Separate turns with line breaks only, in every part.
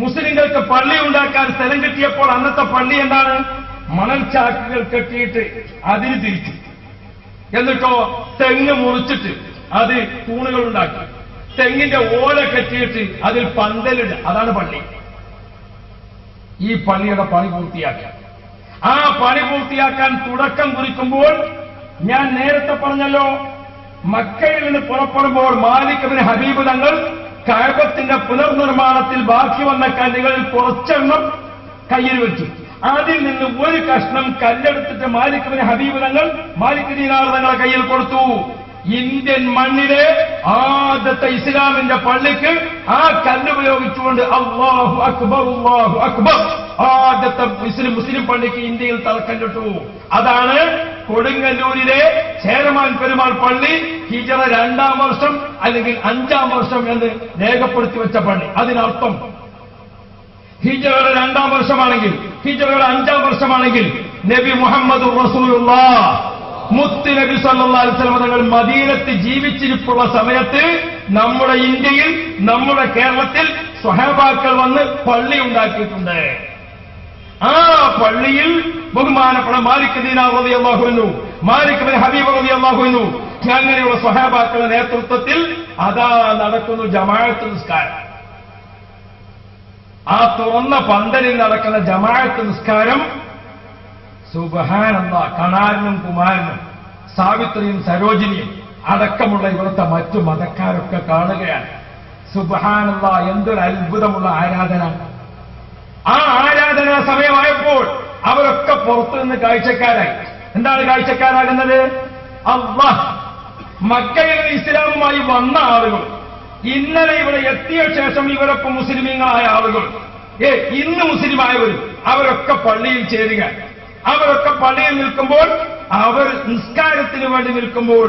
മുസ്ലിങ്ങൾക്ക് പള്ളി ഉണ്ടാക്കാൻ സ്ഥലം കിട്ടിയപ്പോൾ അന്നത്തെ പള്ളി എന്താണ്? മണൽ ചാക്കുകൾ കെട്ടിയിട്ട് അതിന് തിരിച്ചു. എന്നിട്ടോ തെങ്ങ് മുറിച്ചിട്ട് അത് തൂണുകൾ ഉണ്ടാക്കി. തെങ്ങിന്റെ ഓല കെട്ടിയിട്ട് അതിൽ പന്തലിട്. അതാണ് പള്ളി. ഈ പള്ളിയുടെ പണി പൂർത്തിയാക്കാൻ ആ പണി പൂർത്തിയാക്കാൻ തുടക്കം കുറിക്കുമ്പോൾ ഞാൻ നേരത്തെ പറഞ്ഞല്ലോ മക്കയിൽ നിന്ന് പുറപ്പെടുമ്പോൾ മാലിക്കബിന് ഹബീബ് തങ്ങൾ കഴകത്തിന്റെ പുനർനിർമ്മാണത്തിൽ ബാക്കി വന്ന കല്ലുകളിൽ കുറച്ചെണ്ണം കയ്യിൽ വെച്ചു. അതിൽ നിന്ന് ഒരു കഷ്ണം കല്ലെടുത്തിട്ട് മാലിക്കുന്ന ഹബീബ് തങ്ങൾ കയ്യിൽ കൊടുത്തു. ഇന്ത്യൻ മണ്ണിലെ ആദ്യത്തെ ഇസ്ലാമിന്റെ പള്ളിക്ക് ആ കല്ല് ഉപയോഗിച്ചുകൊണ്ട് അള്ളാഹു അക്ബർ അള്ളാഹു അക്ബർ ആദ്യത്തെ മുസ്ലിം മുസ്ലിം പള്ളിക്ക് ഇന്ത്യയിൽ തറക്കല്ലിട്ടു അതാണ് കൊടുങ്ങല്ലൂരിലെ ചേരമാൻ പെരുമാൾ പള്ളി. ഹിജറ രണ്ടാം വർഷം അല്ലെങ്കിൽ അഞ്ചാം വർഷം എന്ന് രേഖപ്പെടുത്തി വെച്ച പള്ളി അതിനർത്ഥം ഹിജറയുടെ രണ്ടാം വർഷമാണെങ്കിൽ ഹിജറയുടെ അഞ്ചാം വർഷമാണെങ്കിൽ നബി മുഹമ്മദ് റസൂലുള്ള മുത്ത് നബി അലൈഹി തങ്ങൾ മദീനത്ത് ജീവിച്ചിരിപ്പുള്ള സമയത്ത് നമ്മുടെ ഇന്ത്യയിൽ നമ്മുടെ കേരളത്തിൽ സ്വഹേബാക്കൾ വന്ന് പള്ളി ഉണ്ടാക്കിയിട്ടുണ്ട്. ആ പള്ളിയിൽ ബഹുമാനപ്പെടാൻ മാലിക് ദീനാർ റളിയല്ലാഹു മാലിക് ഹബീബ് ഹബീബ് റളിയല്ലാഹു അങ്ങനെയുള്ള സഹാബാക്കളുടെ നേതൃത്വത്തിൽ അതാ നടക്കുന്നു ജമാഅത്ത് നിസ്കാരം. ആ തുറന്ന പന്തലിൽ നടക്കുന്ന ജമാഅത്ത് നിസ്കാരം സുബഹാനന്ദ കണാരനും കുമാരനും സാവിത്രിയും സരോജിനിയും അടക്കമുള്ള ഇവിടുത്തെ മറ്റു മതക്കാരൊക്കെ കാണുകയാണ്. സുബഹാനന്ദ എന്തൊരു അത്ഭുതമുള്ള ആരാധന. ആ ആരാധനാ സമയമായപ്പോൾ അവരൊക്കെ പുറത്തു നിന്ന് കാഴ്ചക്കാരായി. എന്താണ് കാഴ്ചക്കാരാകുന്നത്? അള്ളാഹ് മക്കയിൽ ഇസ്ലാമുമായി വന്ന ആളുകൾ. ഇന്നലെ ഇവിടെ എത്തിയ ശേഷം ഇവരൊക്കെ മുസ്ലിമീങ്ങളായ ആളുകൾ. ഏ ഇന്ന് മുസ്ലിമായവർ അവരൊക്കെ പള്ളിയിൽ ചേരുക. അവരൊക്കെ പള്ളിയിൽ നിൽക്കുമ്പോൾ അവർ നിസ്കാരത്തിന് വേണ്ടി നിൽക്കുമ്പോൾ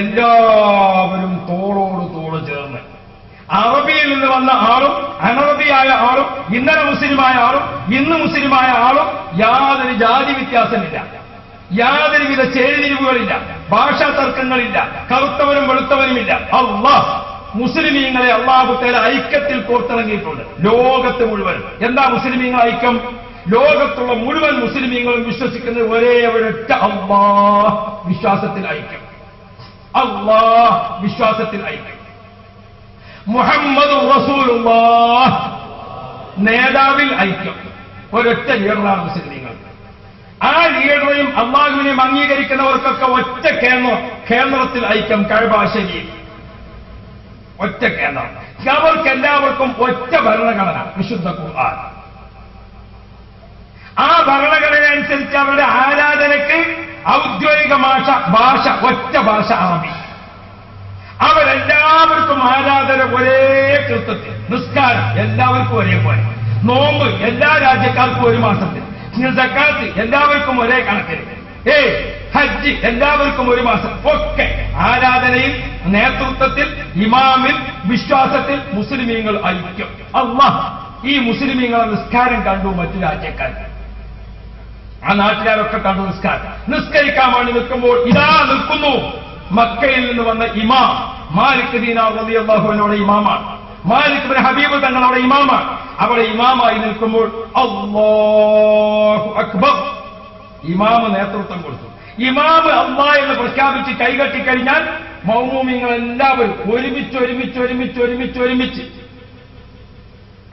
എല്ലാവരും തോളോട് തോൾ ചേർന്ന്. അറബിയിൽ നിന്ന് വന്ന ആളും അനറബിയായ ആളും ഇന്നലെ മുസ്ലിമായ ആളും ഇന്ന് മുസ്ലിമായ ആളും യാതൊരു ജാതി വ്യത്യാസമില്ല. യാതൊരുവിധ ചേരിതിരിവുകളില്ല. ഭാഷാ തർക്കങ്ങളില്ല. കറുത്തവരും വെളുത്തവരുമില്ല. അള്ളാഹ് മുസ്ലിമീങ്ങളെ അള്ളാഹുത്തേല ഐക്യത്തിൽ കോർത്തിറങ്ങിയിട്ടുണ്ട്. ലോകത്ത് മുഴുവൻ. എന്താ മുസ്ലിമീങ്ങൾ ഐക്യം? ലോകത്തുള്ള മുഴുവൻ മുസ്ലിമീങ്ങളും വിശ്വസിക്കുന്ന ഒരേ ഒരൊറ്റ അള്ളാ വിശ്വാസത്തിൽ ഐക്യം. അള്ളാ വിശ്വാസത്തിൽ ഐക്യം. മുഹമ്മദ് റസൂലുള്ള നേതാവിൽ ഐക്യം. ഒരൊറ്റ ലീഡറാണ് മുസ്ലിമീങ്ങൾ. ആ ലീഡറെയും അള്ളാഹുവിനെയും അംഗീകരിക്കുന്നവർക്കൊക്കെ ഒറ്റ കേന്ദ്രം കേന്ദ്രത്തിൽ ഐക്യം കഴിവാശരി ഒറ്റ കേന്ദ്രം. അവർക്ക് എല്ലാവർക്കും ഒറ്റ ഭരണഘടന വിശുദ്ധ ഖുർആൻ. ആ ഭരണഘടന അനുസരിച്ച് അവരുടെ ആരാധനയ്ക്ക് ഔദ്യോഗിക ഭാഷ ഭാഷ ഒറ്റ ഭാഷ അറബി അവരെല്ലാവർക്കും ആരാധന ഒരേ കൃത്യത്തിൽ. നിസ്കാരം എല്ലാവർക്കും ഒരേപോലെ. നോമ്പ് എല്ലാ രാജ്യക്കാർക്കും ഒരു മാസത്തിൽ. സക്കാത്ത് എല്ലാവർക്കും ഒരേ കണക്കിന് ഏ ഹജ്ജ് എല്ലാവർക്കും ഒരു മാസം. ഒക്കെ ആരാധനയിൽ നേതൃത്വത്തിൽ ഇമാമിൽ വിശ്വാസത്തിൽ മുസ്ലിമീങ്ങൾ ഐക്യം. അള്ളാഹ് ഈ മുസ്ലിമീങ്ങളെ നിസ്കാരം കണ്ടു മറ്റു രാജ്യക്കാർ ആ നാട്ടുകാരൊക്കെ കണ്ടു നിസ്കാരം? നിസ്കരിക്കാൻ വേണ്ടി നിൽക്കുമ്പോൾ ഇതാ നിൽക്കുന്നു. മക്കയിൽ നിന്ന് വന്ന ഇമാം മാലിക് ദീനാർ റളിയല്ലാഹുവിനോട് ഇമാമാണ്. മാലിക് ഹബീബ് തങ്ങൾ അവിടെ ഇമാമാണ്. അവിടെ ഇമാമായി നിൽക്കുമ്പോൾ അല്ലാഹു അക്ബർ ഇമാമ് നേതൃത്വം കൊടുത്തു. ഇമാമ് അള്ളാ എന്ന് പ്രഖ്യാപിച്ച് കൈകട്ടിക്കഴിഞ്ഞാൽ മൗമൂമിങ്ങൾ എല്ലാവരും ഒരുമിച്ച് ഒരുമിച്ച് ഒരുമിച്ച് ഒരുമിച്ച് ഒരുമിച്ച്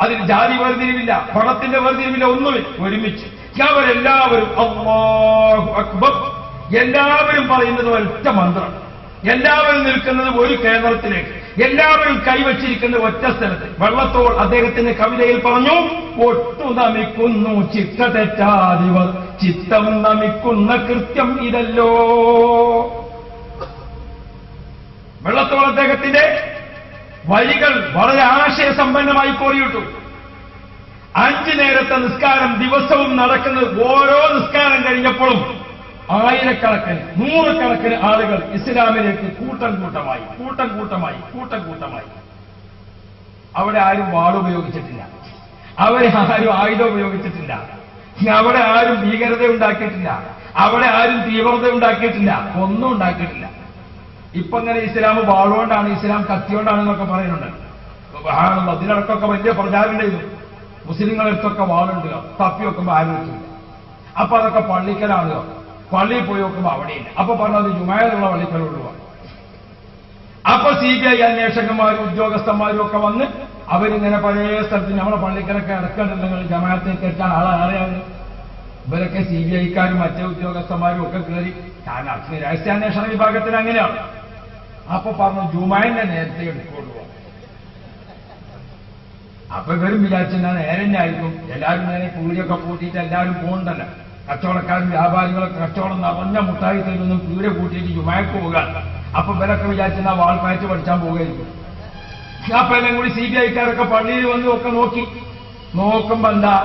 അതിൽ ജാതി വേർതിരിവില്ല പണത്തിന്റെ വേർതിരിവില്ല ഒന്നുമില്ല. ഒരുമിച്ച്. അവരെല്ലാവരും അള്ളാഹു അക്ബർ എല്ലാവരും പറയുന്നത് ഒറ്റ മന്ത്രം. എല്ലാവരും നിൽക്കുന്നത് ഒരു കേന്ദ്രത്തിലേക്ക് എല്ലാവരും കൈവച്ചിരിക്കുന്ന ഒറ്റ സ്ഥലത്ത്. വള്ളത്തോൾ അദ്ദേഹത്തിന്റെ കവിതയിൽ പറഞ്ഞു ഒട്ടു നമിക്കുന്നു ചിത്ത തെറ്റാതിവർ ചിത്തം നമിക്കുന്ന കൃത്യം ഇതല്ലോ. വെള്ളത്തോൾ അദ്ദേഹത്തിന്റെ വരികൾ വളരെ ആശയസമ്പന്നമായി കോറിയിട്ടു അഞ്ചു നേരത്തെ നിസ്കാരം ദിവസവും നടക്കുന്നത് ഓരോ നിസ്കാരം കഴിഞ്ഞപ്പോഴും ആയിരക്കണക്കിന് നൂറുകണക്കിന് ആളുകൾ ഇസ്ലാമിലേക്ക് കൂട്ടം കൂട്ടമായി കൂട്ടം കൂട്ടമായി കൂട്ടം കൂട്ടമായി അവിടെ ആരും വാളുപയോഗിച്ചിട്ടില്ല അവരെ ആരും ആയുധം ഉപയോഗിച്ചിട്ടില്ല. അവിടെ ആരും ഭീകരത ഉണ്ടാക്കിയിട്ടില്ല. അവിടെ ആരും തീവ്രത ഉണ്ടാക്കിയിട്ടില്ല. ഒന്നും ഉണ്ടാക്കിയിട്ടില്ല. ഇപ്പൊ ഇങ്ങനെ ഇസ്ലാം വാളുകൊണ്ടാണ് ഇസ്ലാം കത്തിയോണ്ടാണ് എന്നൊക്കെ പറയുന്നുണ്ട് അതിനടക്കൊക്കെ വലിയ പ്രചാരം ഉണ്ടായിരുന്നു മുസ്ലിങ്ങളടുത്തൊക്കെ വാളുണ്ട്. തപ്പി വെക്കുമ്പോ ആരും വെച്ചില്ല അപ്പൊ അതൊക്കെ പള്ളിക്കലാണ്. പള്ളിയിൽ പോയി നോക്കുമ്പോ അവിടെയില്ല. അപ്പൊ പറഞ്ഞത് ജുമായതുള്ള പള്ളിക്കലുള്ളൂ അപ്പൊ സി ബി ഐ അന്വേഷകന്മാരും ഉദ്യോഗസ്ഥന്മാരും ഒക്കെ വന്ന് അവരിങ്ങനെ പഴയ സ്ഥലത്ത് നമ്മളെ പള്ളിക്കലൊക്കെ ഇടക്കണ്ടെങ്കിൽ ജമാഅത്തെ കെട്ടാൻ ആളാണ് ഇവരൊക്കെ സി ബി ഐക്കാരും മറ്റേ ഉദ്യോഗസ്ഥന്മാരും ഒക്കെ കയറി കാരണം അച്ഛന് രഹസ്യാന്വേഷണ വിഭാഗത്തിന് അങ്ങനെയാണ്. അപ്പൊ പറഞ്ഞു ജുമായന്റെ നേരത്തെ എടുക്കുള്ളൂ അപ്പൊ ഇവരും വിചാരിച്ചാൽ നേരെ ആയിരിക്കും. എല്ലാവരും നേരെ കൂലിയൊക്കെ പൂട്ടിയിട്ട് എല്ലാവരും പോകണ്ടല്ലോ കച്ചവടക്കാരും വ്യാപാരികളൊക്കെ കച്ചവടം നിറഞ്ഞ മുട്ടായി തരുന്നു പീടെ കൂട്ടിയിട്ട് ജുമായക്ക് പോകാൻ അപ്പൊ ഇവരൊക്കെ വിചാരിച്ചാൽ വാൾപ്പയറ്റ് പഠിച്ചാൻ പോകുമായിരിക്കും അപ്പൊ എല്ലാം കൂടി സി ബി ഐക്കാരൊക്കെ പള്ളിയിൽ വന്ന് ഒക്കെ നോക്കി. നോക്കുമ്പോ എന്താ?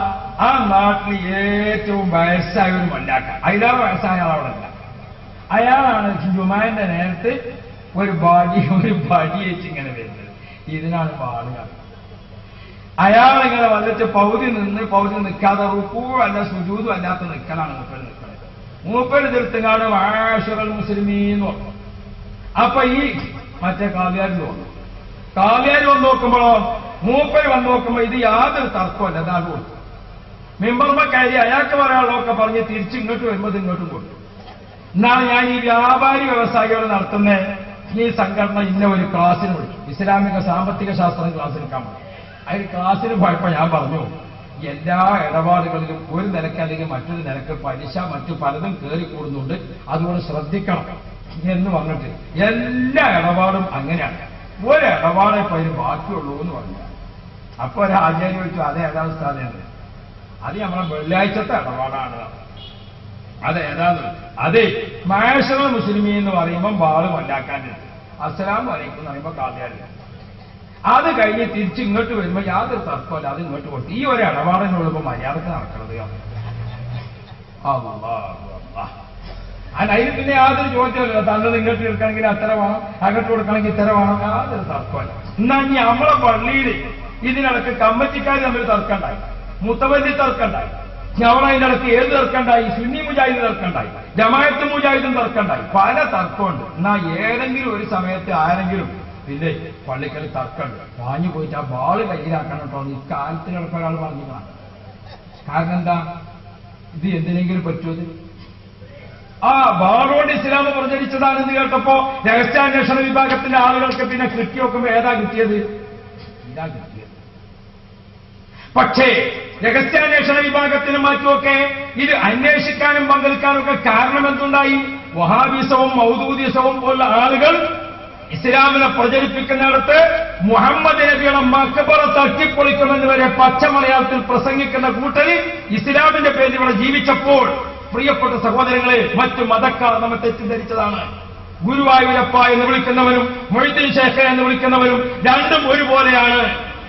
ആ നാട്ടിൽ ഏറ്റവും വയസ്സായ ഒരു മല്ലാക്ക. അയാൾ വയസ്സായ ആളവിടെ അല്ല അയാളാണ് ജുമാന്റെ നേരത്തെ ഒരു ബാഡി ഒരു വെച്ച് ഇങ്ങനെ വരുന്നത്. ഇതിനാണ് പാടുക അയാളിങ്ങനെ വന്നിട്ട് പൗതി നിന്ന് പൗതി നിൽക്കാതെ റുക്കൂ അല്ല സുജൂതും അല്ലാത്ത നിൽക്കലാണ് മൂപ്പര് നിൽക്കുന്നത് മൂപ്പര് തീർത്തുകാട് വാഷകൾ മുസ്ലിമീന്ന് പറഞ്ഞു. അപ്പൊ ഈ മറ്റേ കാവ്യാരിൽ വന്നു. കാവ്യാരി വന്ന് നോക്കുമ്പോഴോ മൂപ്പര് വന്ന് നോക്കുമ്പോ ഇത് യാതൊരു തർക്കമല്ല അതാണ് കൊടുത്തു. മെമ്പർമ കാര്യം അയാൾക്ക് പറയാനുള്ളതൊക്കെ പറഞ്ഞ് തിരിച്ച് ഇങ്ങോട്ട് വരുമ്പോൾ ഇങ്ങോട്ടും കൊടുത്തു. എന്നാണ് ഞാൻ ഈ വ്യാപാരി വ്യവസായികൾ നടത്തുന്ന ഈ സംഘടന ഇന്ന ഒരു ക്ലാസ്സിന് വിളിച്ചു. ഇസ്ലാമിക സാമ്പത്തിക ശാസ്ത്രം ക്ലാസ് എടുക്കാൻ അതിൽ ക്ലാസ്സിന് പോയപ്പോ ഞാൻ പറഞ്ഞു എല്ലാ ഇടപാടുകളിലും ഒരു നിലയ്ക്ക് അല്ലെങ്കിൽ മറ്റൊരു നിലയ്ക്ക് പലിശ മറ്റു പലതും കയറി കൂടുന്നുണ്ട് അതുകൊണ്ട് ശ്രദ്ധിക്കണം എന്ന് പറഞ്ഞിട്ട് എല്ലാ ഇടപാടും അങ്ങനെയാണ്. ഒരു ഇടപാടേ പതിന് ബാക്കിയുള്ളൂ എന്ന് പറഞ്ഞു അപ്പൊ ഒരു ആചാര്യ ചോദിച്ചു അത് ഏതാണ് സ്ഥാനമാണ് അത് നമ്മളെ വെള്ളിയാഴ്ചത്തെ ഇടപാടാണ്. അത് ഏതാണ് അതെ മാഷറ മുസ്ലിമി എന്ന് പറയുമ്പോൾ ബാളും മല്ലാക്കാനുണ്ട് അസ്സലാം വലൈക്കും എന്ന് പറയുമ്പോൾ കാതിയാരില്ല അത് കഴിഞ്ഞ് തിരിച്ച് ഇങ്ങോട്ട് വരുമ്പോൾ യാതൊരു തർക്കമല്ല അത് ഇങ്ങോട്ട് കൊടുത്തു. ഈ ഒരു ഇടപാടിനുള്ളപ്പോൾ മര്യാദയ്ക്ക് നടക്കണത് അതിന് പിന്നെ യാതൊരു ചോദിച്ചല്ലോ തന്നത് ഇങ്ങോട്ട് എടുക്കണമെങ്കിൽ അത്ര വേണം അങ്ങോട്ട് കൊടുക്കണമെങ്കിൽ ഇത്ര വേണം യാതൊരു തർക്കമല്ല എന്നാ ഇനി നമ്മളെ പള്ളിയിൽ ഇതിനിടക്ക് കമ്മറ്റിക്കാർ തമ്മിൽ തർക്കമുണ്ടായി. മുത്തവല്ലി തർക്കമുണ്ടായി. ഞവള അതിനിടക്ക് ഏത് തർക്കമുണ്ടായി? സുന്നി മുജാഹിദ് തർക്കമുണ്ടായി. ജമായത്ത് മുജാഹിദും തർക്കമുണ്ടായി. പല തർക്കമുണ്ട് എന്നാ ഏതെങ്കിലും ഒരു സമയത്ത് ആരെങ്കിലും പിന്നെ പള്ളിക്കൽ തർക്കമുണ്ട് വാങ്ങി പോയിട്ട് ആ ബാൾ കയ്യിലാക്കണം കേട്ടോ. ഈ കാലത്തിനിടക്ക് ഒരാൾ പറഞ്ഞിക്കണം കാരണം എന്താ? ഇത് എന്തിനെങ്കിലും പറ്റൂത് ആ ബാളോട് ഇസ്ലാം പ്രചരിച്ചതാണെന്ന് കേട്ടപ്പോ രഹസ്യാന്വേഷണ വിഭാഗത്തിന്റെ ആളുകൾക്ക് പിന്നെ കൃത്യമൊക്കെ ഏതാ കിട്ടിയത്? ഇതാ കിട്ടിയത്. പക്ഷേ രഹസ്യാന്വേഷണ വിഭാഗത്തിനും മറ്റുമൊക്കെ ഇത് അന്വേഷിക്കാനും പങ്കെടുക്കാനും ഒക്കെ കാരണം എന്തുണ്ടായി വഹാബിസവും മൗദൂദിസവും പോലുള്ള ആളുകൾ ഇസ്ലാമിനെ പ്രചരിപ്പിക്കുന്നിടത്ത് മുഹമ്മദ് നബിയുടെ മക്കബറ തട്ടിപ്പൊളിക്കുമെന്ന് വരെ പച്ച മലയാളത്തിൽ പ്രസംഗിക്കുന്ന കൂട്ടർ ഇസ്ലാമിന്റെ പേരിൽ ഇവിടെ ജീവിച്ചപ്പോൾ പ്രിയപ്പെട്ട സഹോദരങ്ങളെ മറ്റു മതക്കാർ നമ്മെ തെറ്റിദ്ധരിച്ചതാണ്. ഗുരുവായൂരപ്പ എന്ന് വിളിക്കുന്നവരും മൊയ്തീൻ ശേഖര എന്ന് വിളിക്കുന്നവരും രണ്ടും ഒരുപോലെയാണ്.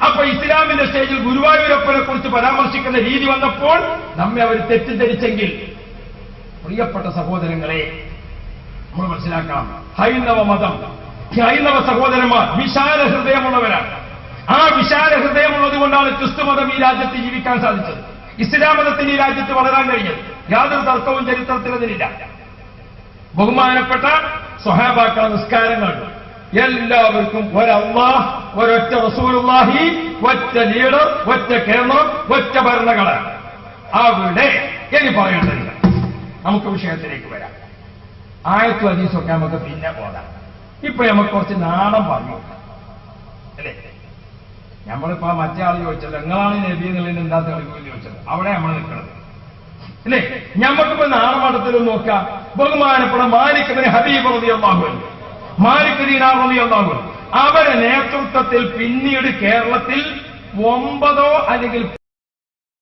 അപ്പൊ ഇസ്ലാമിന്റെ സ്റ്റേജിൽ ഗുരുവായൂരപ്പനെ കുറിച്ച് പരാമർശിക്കുന്ന രീതി വന്നപ്പോൾ നമ്മെ അവർ തെറ്റിദ്ധരിച്ചെങ്കിൽ. പ്രിയപ്പെട്ട സഹോദരങ്ങളെ നമ്മൾ മനസ്സിലാക്കാം ഹൈന്ദവ മതം ഹൈന്ദവ സഹോദരന്മാർ വിശാല ഹൃദയമുള്ളവരാണ്. ആ വിശാല ഹൃദയമുള്ളത് കൊണ്ടാണ് ക്രിസ്തുമതം ഈ രാജ്യത്ത് ജീവിക്കാൻ സാധിച്ചത്. ഇസ്ലാം മതത്തിന് ഈ രാജ്യത്ത് വളരാൻ കഴിഞ്ഞത് യാതൊരു തർക്കവും ചരിത്രത്തിൽ അതിനില്ല ബഹുമാനപ്പെട്ട സ്വഹാബാക്കള നിസ്കാരങ്ങൾ. എല്ലാവർക്കും ഒരല്ലാഹ് ഒരൊറ്റ റസൂലുള്ളാഹി ഒറ്റ ലീഡർ ഒറ്റ കേന്ദ്രം ഒറ്റ ഭരണകള അവിടെ ഇനി പറയേണ്ടതില്ല. നമുക്ക് വിഷയത്തിലേക്ക് വരാം. ആയത്തു ഹദീസൊക്കെ നമുക്ക് പിന്നെ പോകാം. ഇപ്പൊ നമുക്ക് കുറച്ച് നാടൻ പറഞ്ഞു അല്ലേ? നമ്മളിപ്പോ മറ്റേ ആൾ ചോദിച്ചത് എങ്ങളാണ് നബി എന്നുള്ളതിന് എന്താ തെളിവ്? ചോദിച്ചത് അവിടെ നമ്മൾ നിൽക്കുന്നത് അല്ലേ? ഞമ്മക്കിപ്പോ നാളമഠത്തിൽ നോക്കാം. ബഹുമാനപ്പെട്ട മാലിക്കതിന് ഹബീബ് റതി അള്ളാഹു മാലിക് ദീനാർ റതി അള്ളാഹു അവരെ നേതൃത്വത്തിൽ പിന്നീട് കേരളത്തിൽ ഒമ്പതോ അല്ലെങ്കിൽ